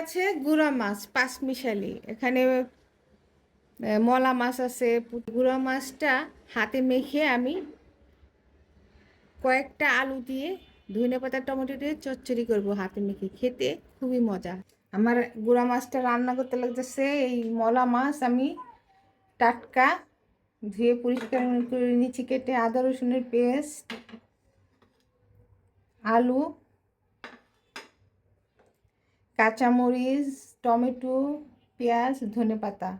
আছে গুড়া মাছ পাঁচ মিশালি এখানে মলা মাছ আছে। গুড়া মাছটা হাতে মেখে আমি কয়েকটা আলু দিয়ে ধনে পাতা, টমেটো দিয়ে চচ্চড়ি করব হাতে মেখে। খেতে খুবই মজা। আমার গুড়া মাছটা রান্না করতে লাগতেছে। এই মলা মাছ আমি টাটকা ধুয়ে পরিষ্কার করে নিচ্ছি, কেটে আদা, রসুনের পেস্ট, আলু কাঁচামরিচ, টমেটো, পেঁয়াজ, ধনে পাতা।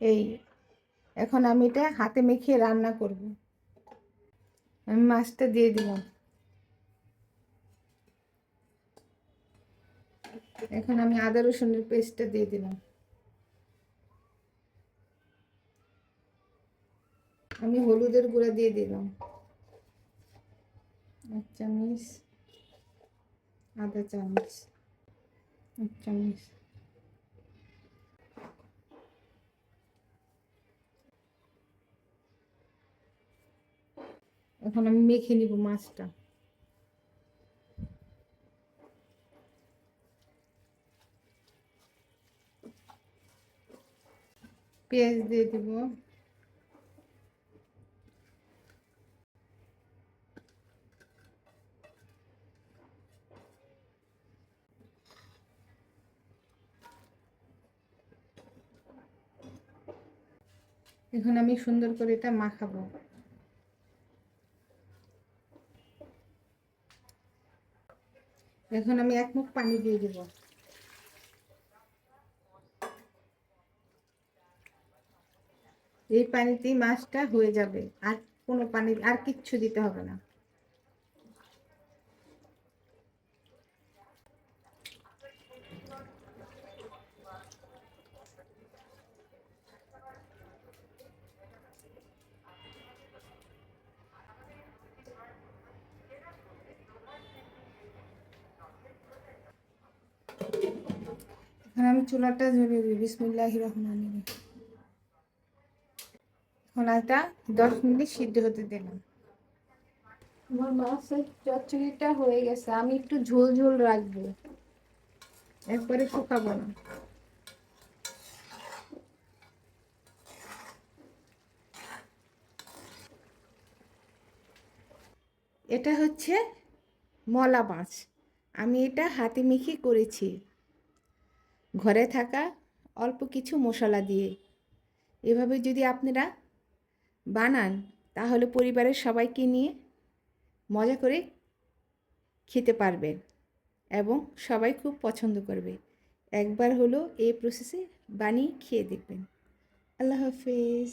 এই, এখন আমি এটা হাতে মেখে রান্না করব। আমি মাছটা দিয়ে দিলাম। এখন আমি আদা রসুনের পেস্টটা দিয়ে দিলাম। আমি হলুদের গুঁড়া দিয়ে দিলাম। এক চামচ আধা চামচ। এক চামচ এখন আমি মেখে নিব মাছটা। পেঁয়াজ দিয়ে দিব। এখন আমি সুন্দর করে এটা মাখাবো। এখন আমি এক মুখ পানি দিয়ে দেব। এই পানিতেই মাছটা হয়ে যাবে। আর কোনো পানি, আর কিচ্ছু দিতে হবে না। এখন আমি চুলাটা জ্বলিয়ে দিই বিসমুল্লাহ রহমান এখন এটা দশ মিনিট সিদ্ধ হতে দিলাম। আমার মাছের চচ্চড়িটা হয়ে গেছে আমি একটু ঝোল ঝোল রাখব। একবারে শুকাবো না। এটা হচ্ছে মলা মাছ। আমি এটা হাতে মেখে করেছি। ঘরে থাকা অল্প কিছু মশলা দিয়ে। এভাবে যদি আপনারা বানান, তাহলে পরিবারের সবাইকে নিয়ে মজা করে খেতে পারবেন এবং সবাই খুব পছন্দ করবে। একবার হলো এই প্রসেসে বানিয়ে খেয়ে দেখবেন। আল্লাহ হাফিজ।